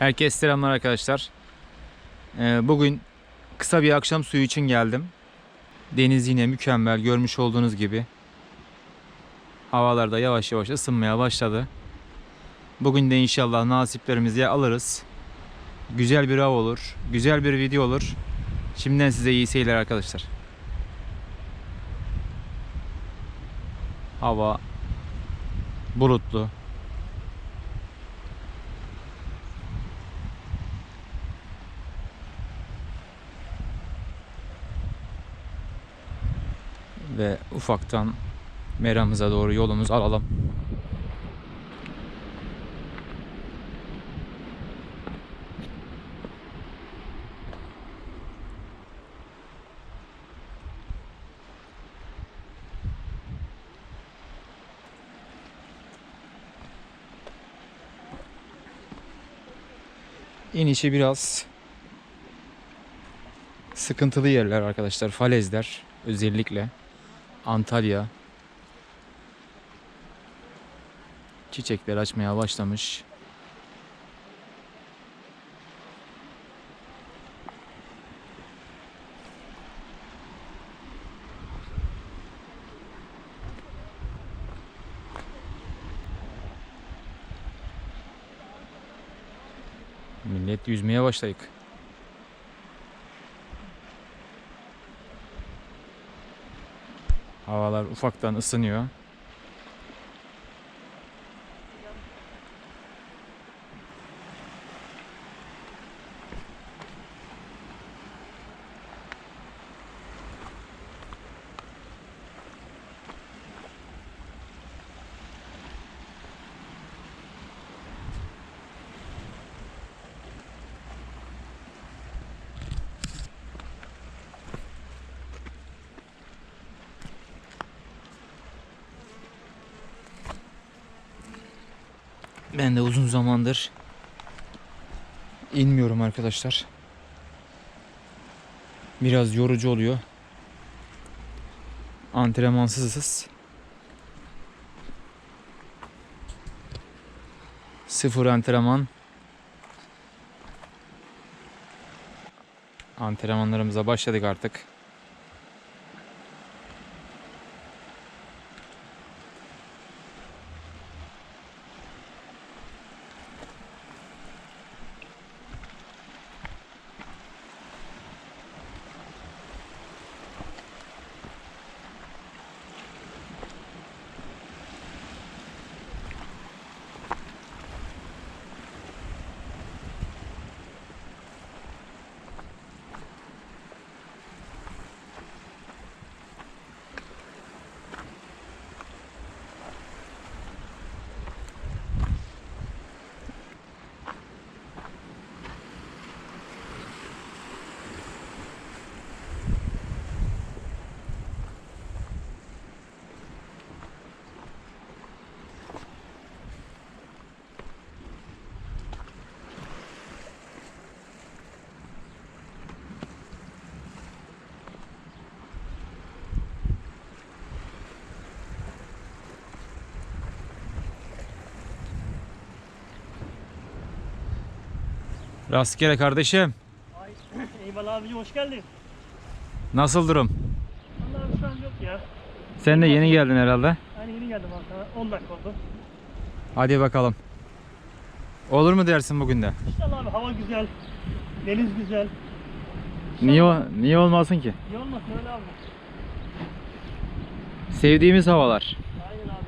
Herkese selamlar arkadaşlar. Ee, bugün kısa bir akşam suyu için geldim. Deniz yine mükemmel görmüş olduğunuz gibi. Havalar da yavaş yavaş ısınmaya başladı. Bugün de inşallah nasiplerimizi alırız. Güzel bir av olur. Güzel bir video olur. Şimdiden size iyi seyirler arkadaşlar. Hava bulutlu. Ve ufaktan meramıza doğru yolumuz alalım. İnişi biraz sıkıntılı yerler arkadaşlar. Falezler özellikle. Antalya. Çiçekler açmaya başlamış. Millet yüzmeye başladık. Havalar ufaktan ısınıyor. Ben de uzun zamandır inmiyorum arkadaşlar. Biraz yorucu oluyor. Antrenmansızız. Sıfır antrenman. Antrenmanlarımıza başladık artık. Rastgele kardeşim. Ay, eyvallah abicim hoş geldin. Nasıl durum? Vallahi şu an yok ya. Sen de yeni geldin herhalde. Hani yeni geldim aslında 10 dakika oldu. Hadi bakalım. Olur mu dersin bugün de? İnşallah abi hava güzel. Deniz güzel. Niye o- niye olmasın ki? İyi olmasın öyle abi. Sevdiğimiz havalar. Aynen abi.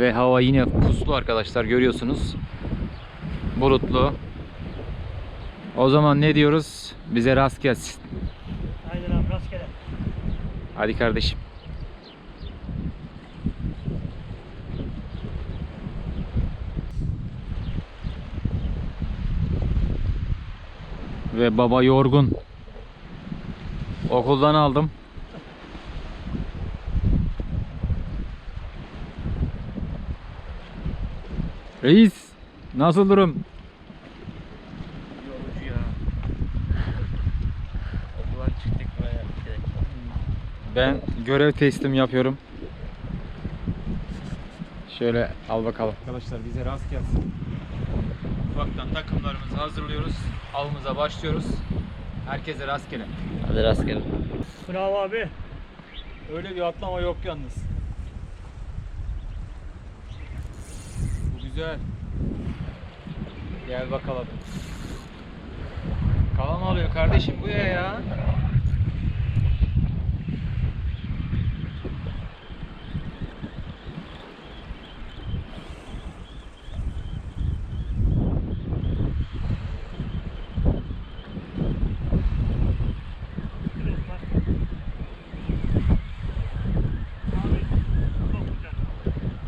Ve hava yine puslu arkadaşlar görüyorsunuz. Bulutlu. O zaman ne diyoruz? Bize rast gelsin. Aynen abi rastgele. Hadi kardeşim. Ve baba yorgun. Okuldan aldım. Reis, nasıl durum? Yorucu ya. Okuldan çıktık buraya. Ben görev teslim yapıyorum. Şöyle al bakalım. Arkadaşlar bize rast gelsin. Ufaktan takımlarımızı hazırlıyoruz. Avımıza başlıyoruz. Herkese rastgele. Hadi rastgele. Bravo abi. Öyle bir atlama yok yalnız. Bu güzel. Gel bakalım. Kalan alıyor kardeşim bu ya ya.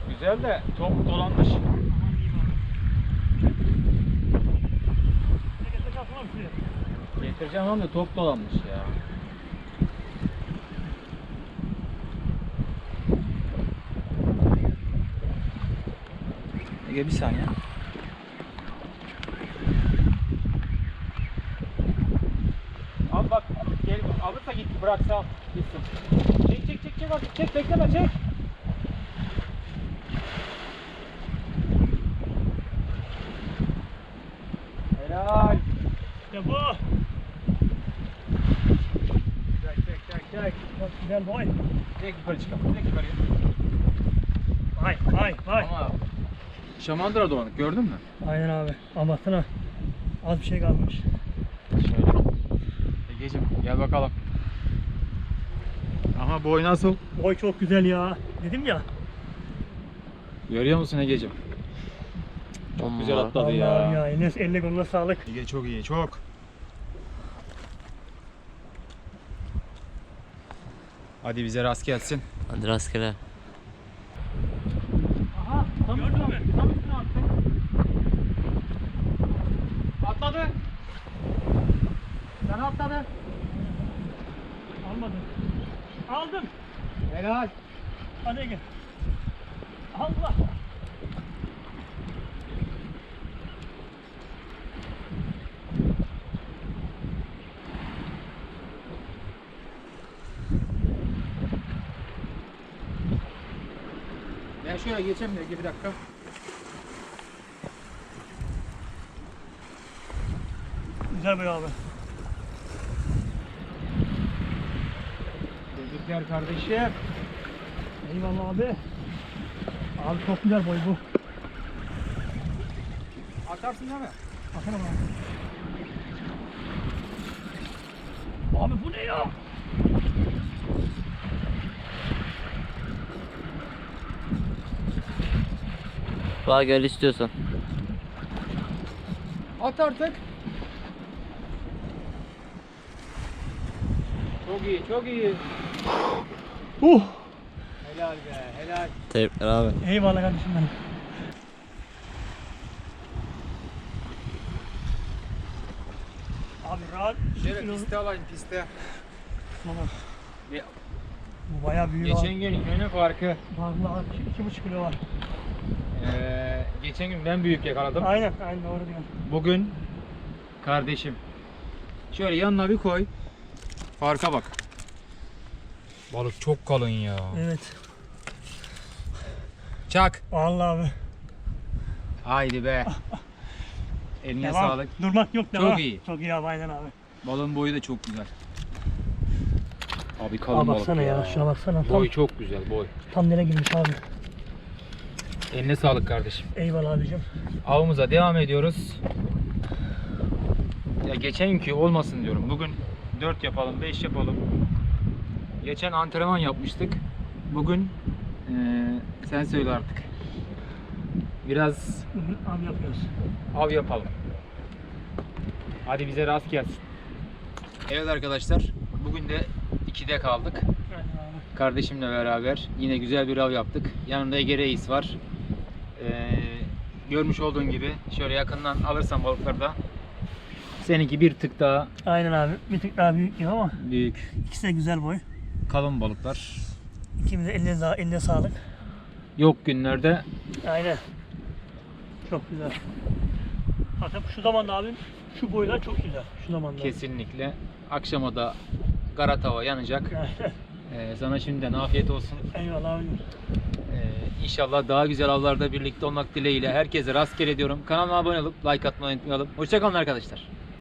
Güzel de top dolanmış. Aman diyeyim abi. Ne getir kalsana bir Getireceğim ama da top dolanmış ya. Ege bir saniye. Al bak gel alırsa git bıraksa gitsin. Çek çek çek çek artık çek bekleme çek. Helal. İşte bu. Çek çek çek çek. Güzel boy. Direkt yukarı çıkalım. Direkt yukarıya. Vay vay vay. Ama şamandıra dolanık gördün mü? Aynen abi. Amasına az bir şey kalmış. Şöyle. Egeciğim gel bakalım. Aha boy nasıl? Boy çok güzel ya. Dedim ya. Görüyor musun Egeciğim? Çok güzel atladı Vallahi ya. ya. Enes eline koluna sağlık. Ege çok iyi çok. Hadi bize rast gelsin. Hadi rastgele. Aha. Tam Gördün mü? Tam üstüne attık. Atladı. Sen atladı. Almadım. Aldım. Helal. Hadi gel. Allah. Şöyle geçeyim de bir dakika. Güzel boy abi. Tebrikler kardeşim. Eyvallah abi. Abi çok güzel boy bu. Atarsın değil mi? Bakalım abi. Abi bu ne ya? Bak gel istiyorsan. At artık. Çok iyi, çok iyi. Uh. Helal be, helal. Tebrikler abi. Eyvallah kardeşim benim. Abi rahat. Şöyle piste alayım, piste. Bu bayağı büyük Geçen gün yönü farkı. Vallahi iki, iki buçuk kilo var. Ee, geçen gün ben büyük yakaladım. Aynen, aynen doğru diyorsun. Bugün kardeşim. Şöyle yanına bir koy. Farka bak. Balık çok kalın ya. Evet. Çak. Vallahi abi. Haydi be. Eline Devam. sağlık. Durmak yok Çok devam. iyi. Çok iyi abi aynen abi. Balığın boyu da çok güzel. Abi kalın Aa, balık baksana ya. şuna baksana. Tam, Boy çok güzel boy. tam nereye girmiş abi. Eline sağlık kardeşim. Eyvallah abicim. Avımıza devam ediyoruz. Ya geçen günkü olmasın diyorum. Bugün 4 yapalım, 5 yapalım. Geçen antrenman yapmıştık. Bugün eee, sen söyle artık. Biraz Bugün abi yapıyoruz. av yapalım. Hadi bize rast gelsin. Evet arkadaşlar, bugün de 2'de kaldık. Kardeşimle beraber yine güzel bir av yaptık. Yanımda Ege Reis var. Ee, görmüş olduğun gibi şöyle yakından alırsan balıkları da seninki bir tık daha Aynen abi. Bir tık daha büyük gibi ama büyük. ikisi de güzel boy. Kalın balıklar. İkimiz de eline, za- eline sağlık. Yok günlerde Aynen. Çok güzel. Zaten şu zamanda abim şu boylar çok güzel. Şu zamanda. kesinlikle akşama da kara tava yanacak. Aynen. Ee, sana şimdiden afiyet olsun. Eyvallah abim. İnşallah daha güzel avlarda birlikte olmak dileğiyle herkese rastgele diyorum. Kanalıma abone olup like atmayı unutmayalım. Hoşçakalın arkadaşlar.